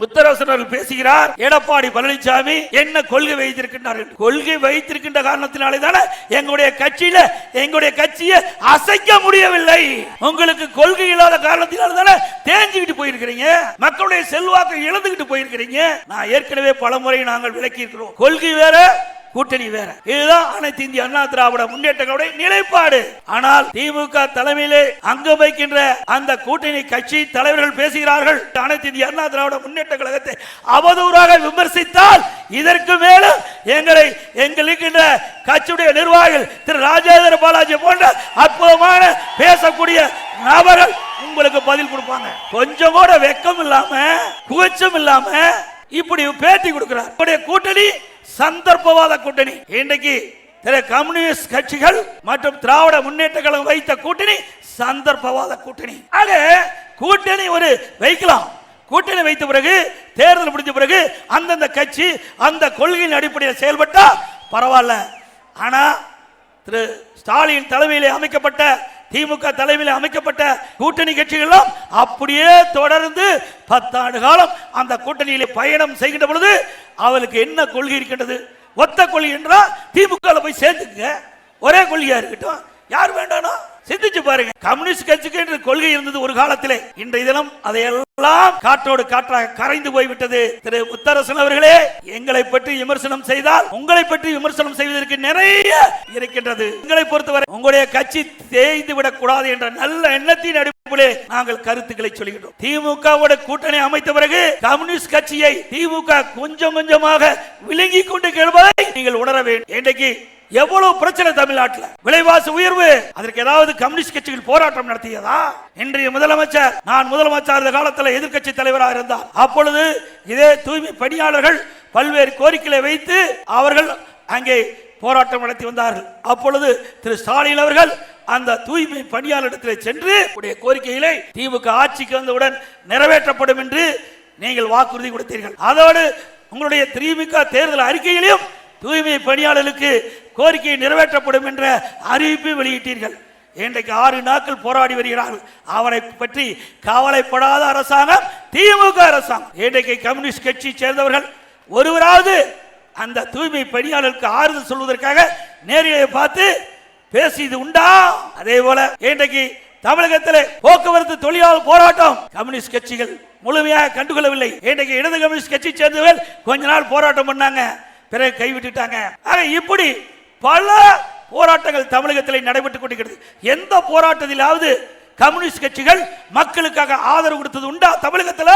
முத்தரசனர்கள் பேசுகிறார் எடப்பாடி பழனிசாமி என்ன கொள்கை வைத்திருக்கின்றார்? என்று. கொள்கை வைத்திருக்கின்ற காரணத்தினாலே தானே எங்களுடைய கட்சியில எங்களுடைய கட்சியை அசைக்க முடியவில்லை. உங்களுக்கு கொள்கை இல்லாத காரணத்தினால தானே தேஞ்சுக்கிட்டு போயிருக்கிறீங்க? மக்களுடைய செல்வாக்கை இழந்துகிட்டு போயிருக்கிறீங்க? நான் ஏற்கனவே பலமுறை நாங்கள் விளக்கி இருக்கிறோம் கொள்கை வேற கூட்டணி வேற. இதுதான் அனைத்து இந்திய அண்ணா திராவிட முன்னேற்றங்களுடைய நிலைப்பாடு. ஆனால் திமுக தலைமையிலே அங்கு வைக்கின்ற அந்த கூட்டணி கட்சி தலைவர்கள் பேசுகிறார்கள். அனைத்து இந்திய அண்ணா திராவிட முன்னேற்ற கழகத்தை அவதூறாக விமர்சித்தால் இதற்கு மேலும் எங்களை எங்கள் இருக்கின்ற கட்சியுடைய நிர்வாகிகள் திரு ராஜேந்திர பாலாஜி போன்ற அற்புதமான பேசக்கூடிய நபர்கள் உங்களுக்கு பதில் கொடுப்பாங்க. கொஞ்சம் கூட வெக்கம் இல்லாம குவச்சம் இல்லாம இப்படி பேட்டி கொடுக்கிறார். கூட்டணி சந்தர்ப்பவாத கூட்டணி. இன்றைக்கு திரு கம்யூனிஸ்ட் கட்சிகள் மற்றும் திராவிட முன்னேற்ற கழகம் வைத்த கூட்டணி சந்தர்ப்பவாத கூட்டணி. ஆக கூட்டணி ஒரு வைக்கலாம். கூட்டணி வைத்த பிறகு தேர்தல் முடிஞ்ச பிறகு அந்தந்த கட்சி அந்த கொள்கையின் அடிப்படையில் செயல்பட்டா பரவாயில்ல. ஆனா திரு ஸ்டாலின் தலைமையிலே அமைக்கப்பட்ட திமுக தலைமையில் அமைக்கப்பட்ட கூட்டணி கட்சிகளும் அப்படியே தொடர்ந்து பத்தாண்டு காலம் அந்த கூட்டணியிலே பயணம் செய்கின்ற பொழுது அவளுக்கு என்ன கொள்கை இருக்கின்றது? ஒத்த கொள்கை என்றால் திமுக போய் சேர்ந்துக்குங்க. ஒரே கொள்கையா இருக்கட்டும். யார் வேண்டானோ? சிந்திச்சு பாருங்க. கம்யூனிஸ்ட் கட்சிக்கு என்று கொள்கை இருந்தது ஒரு காலத்திலே. இன்றைய தினம் அதையெல்லாம் காற்றோடு காற்றாக கரைந்து போய்விட்டது. திரு முத்தரசன் அவர்களே எங்களை பற்றி விமர்சனம் செய்தால் உங்களை பற்றி விமர்சனம் செய்வதற்கு நிறைய இருக்கின்றது. உங்களை பொறுத்தவரை உங்களுடைய கட்சி தேய்ந்து விடக் கூடாது என்ற நல்ல எண்ணத்தின் அடிப்படையிலே நாங்கள் கருத்துக்களை சொல்கிறோம் திமுகவோட கூட்டணி அமைத்த பிறகு கம்யூனிஸ்ட் கட்சியை திமுக கொஞ்சம் கொஞ்சமாக விழுங்கி கொண்டு கேள்வதை நீங்கள் உணர வேண்டும். இன்றைக்கு எவ்வளவு பிரச்சனை தமிழ்நாட்டில்? விலைவாசி உயர்வு அதற்கு ஏதாவது கம்யூனிஸ்ட் கட்சிகள் போராட்டம் நடத்தியதா? இன்றைய முதலமைச்சர் நான் முதலமைச்சர் காலத்தில் காலத்தில் எதிர்கட்சி தலைவராக இருந்தார். அப்பொழுது இதே தூய்மை பணியாளர்கள் பல்வேறு கோரிக்கைகளை வைத்து அவர்கள் அங்கே போராட்டம் நடத்தி வந்தார்கள். அப்பொழுது திரு ஸ்டாலின் அவர்கள் அந்த தூய்மை பணியாளரிடத்தில் சென்று உடைய கோரிக்கைகளை திமுக ஆட்சிக்கு வந்தவுடன் நிறைவேற்றப்படும் என்று நீங்கள் வாக்குறுதி கொடுத்தீர்கள். அதோடு உங்களுடைய திமுக தேர்தல் அறிக்கையிலும் தூய்மை பணியாளர்களுக்கு கோரிக்கை நிறைவேற்றப்படும் என்ற அறிவிப்பை வெளியிட்டீர்கள். இன்றைக்கு ஆறு நாட்கள் போராடி வருகிறார்கள். அவரை பற்றி கவலைப்படாத அரசாங்கம் திமுக அரசாங்கம். இன்றைக்கு கம்யூனிஸ்ட் கட்சி சேர்ந்தவர்கள் ஒருவராவது அந்த தூய்மை பணியாளருக்கு ஆறுதல் சொல்வதற்காக நேரிலே பார்த்து பேசியது உண்டா? அதே போல இன்றைக்கு தமிழகத்தில் போக்குவரத்து தொழிலாளர் போராட்டம் கம்யூனிஸ்ட் கட்சிகள் முழுமையாக கண்டுகொள்ளவில்லை. இன்றைக்கு இடது கம்யூனிஸ்ட் கட்சி சேர்ந்தவர்கள் கொஞ்ச நாள் போராட்டம் பண்ணாங்க. பிறகு கைவிட்டுட்டாங்க. ஆக இப்படி பல போராட்டங்கள் தமிழகத்தில் நடைபெற்றுக் கொண்டிருக்கிறது. எந்த போராட்டத்திலாவது கம்யூனிஸ்ட் கட்சிகள் மக்களுக்காக ஆதரவு கொடுத்தது உண்டா தமிழகத்தில்?